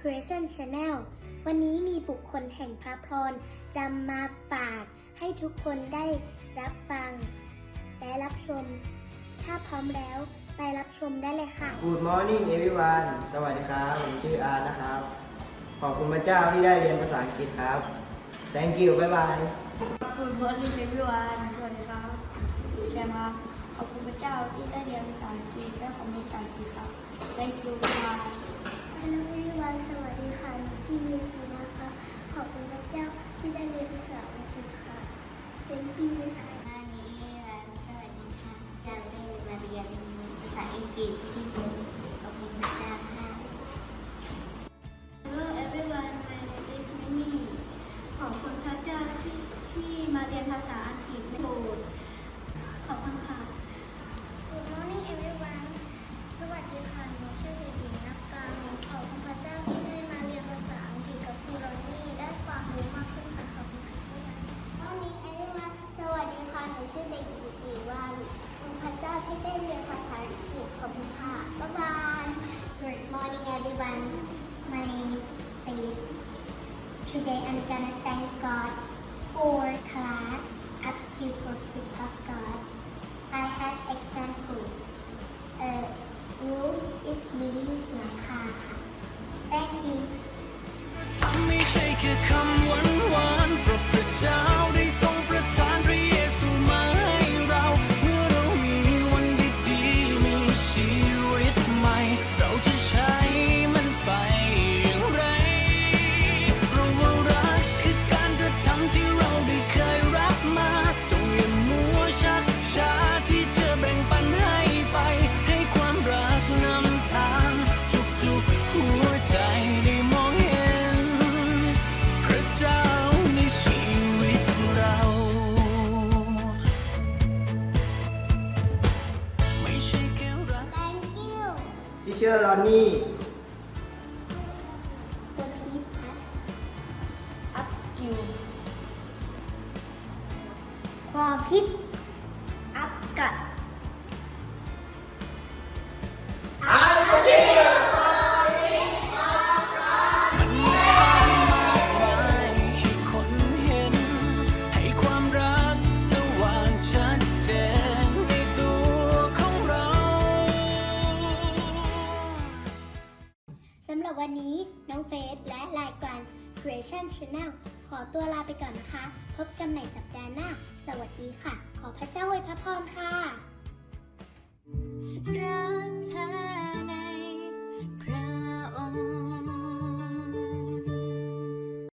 Creation Channel วันนี้มีบุคคลแห่งพระพรจะมาฝากให้ทุกคนได้รับฟัง และรับชม ถ้าพร้อมแล้วไปรับชมได้เลยค่ะ Good morning everyone สวัสดีครับ ผมชื่ออาร์ตนะครับ ขอบคุณพระเจ้าที่ได้เรียนภาษาอังกฤษครับ thank you บ๊ายบาย Good morning everyone สวัสดีครับแชมป์ครับ ขอบคุณพระเจ้าที่ได้เรียนภาษาอังกฤษและความมีภาษาอังกฤษครับ Thank you ครับ Hello everyone สวัสดีค่ะหนูชื่อเมจีนะคะ ขอบคุณพระเจ้าที่ได้เรียนภาษาอังกฤษค่ะ Thank you มานีวันสวัสดีค่ะเราได้มาเรียนภาษาอังกฤษที่นี่ขอบคุณพระเจ้าค่ะ Hello everyone my name is Mimi ขอบคุณพระเจ้าที่ที่มาเรียนภาษาอังกฤษในโบสถ์ขอบคุณค่ะ อีก4วันคุณพระเจ้าที่ได้เรียนภาษาอังกฤษขอบคุณค่ะ Good morning everyone. My name is Faith. Today I'm gonna thank God for class, ask you for keep of God. I have example. Uh, wolf is living เชื่อรอนนี่ for Kid Upskill ความคิดอัพกับันนี้น้องเฟสและรายการ Creation Channel ขอตัวลาไปก่อนนะคะ พบกันใหม่สัปดาห์หน้า สวัสดีค่ะ ขอพระเจ้าอวยพระพรค่ะ